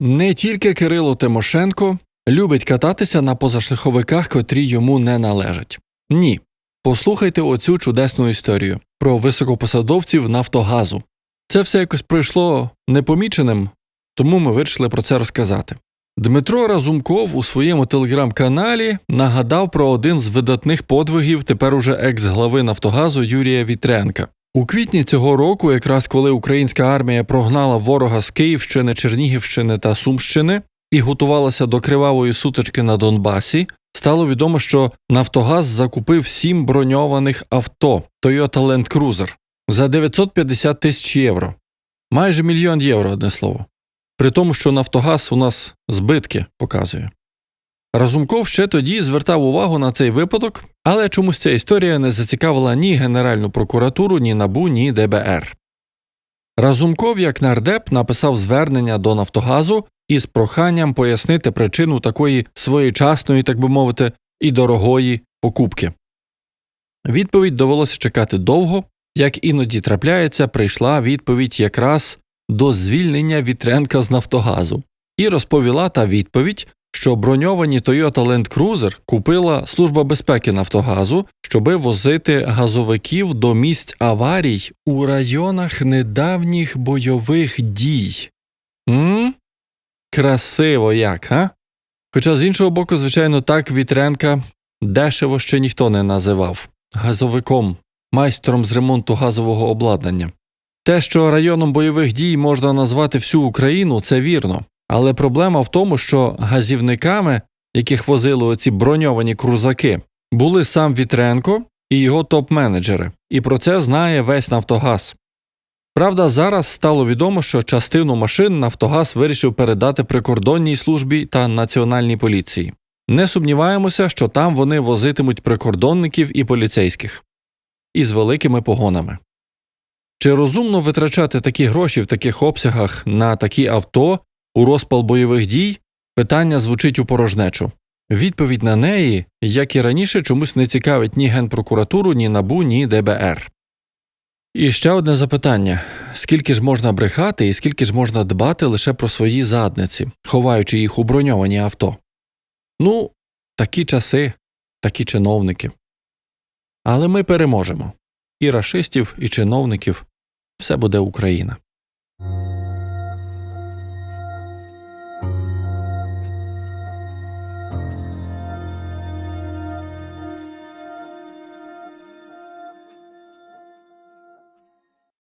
Не тільки Кирило Тимошенко любить кататися на позашляховиках, котрі йому не належать. Ні. Послухайте оцю чудесну історію про високопосадовців Нафтогазу. Це все якось пройшло непоміченим, тому ми вирішили про це розказати. Дмитро Разумков у своєму телеграм-каналі нагадав про один з видатних подвигів тепер уже екс-глави Нафтогазу Юрія Вітренка. У квітні цього року, якраз коли українська армія прогнала ворога з Київщини, Чернігівщини та Сумщини і готувалася до кривавої сутички на Донбасі, стало відомо, що Нафтогаз закупив сім броньованих авто Toyota Land Cruiser за 950 тисяч євро. Майже мільйон євро, одне слово. При тому, що Нафтогаз у нас збитки показує. Разумков ще тоді звертав увагу на цей випадок, але чомусь ця історія не зацікавила ні Генеральну прокуратуру, ні НАБУ, ні ДБР. Разумков, як нардеп, написав звернення до Нафтогазу із проханням пояснити причину такої своєчасної, так би мовити, і дорогої покупки. Відповідь довелося чекати довго, як іноді трапляється, прийшла відповідь якраз до звільнення Вітренка з Нафтогазу, і розповіла та відповідь, що броньовані Toyota Land Cruiser купила Служба безпеки Нафтогазу, щоби возити газовиків до місць аварій у районах недавніх бойових дій. М? Красиво як, га? Хоча з іншого боку, звичайно, так Вітренка дешево ще ніхто не називав газовиком, майстром з ремонту газового обладнання. Те, що районом бойових дій можна назвати всю Україну, це вірно. Але проблема в тому, що газівниками, яких возили оці броньовані крузаки, були сам Вітренко і його топ-менеджери, і про це знає весь Нафтогаз. Правда, зараз стало відомо, що частину машин Нафтогаз вирішив передати прикордонній службі та національній поліції. Не сумніваємося, що там вони возитимуть прикордонників і поліцейських із великими погонами. Чи розумно витрачати такі гроші в таких обсягах на такі авто у розпал бойових дій? Питання звучить у порожнечу. Відповідь на неї, як і раніше, чомусь не цікавить ні Генпрокуратуру, ні НАБУ, ні ДБР. І ще одне запитання: скільки ж можна брехати і скільки ж можна дбати лише про свої задниці, ховаючи їх у броньовані авто? Ну, такі часи, такі чиновники. Але ми переможемо. І рашистів, і чиновників все буде Україна.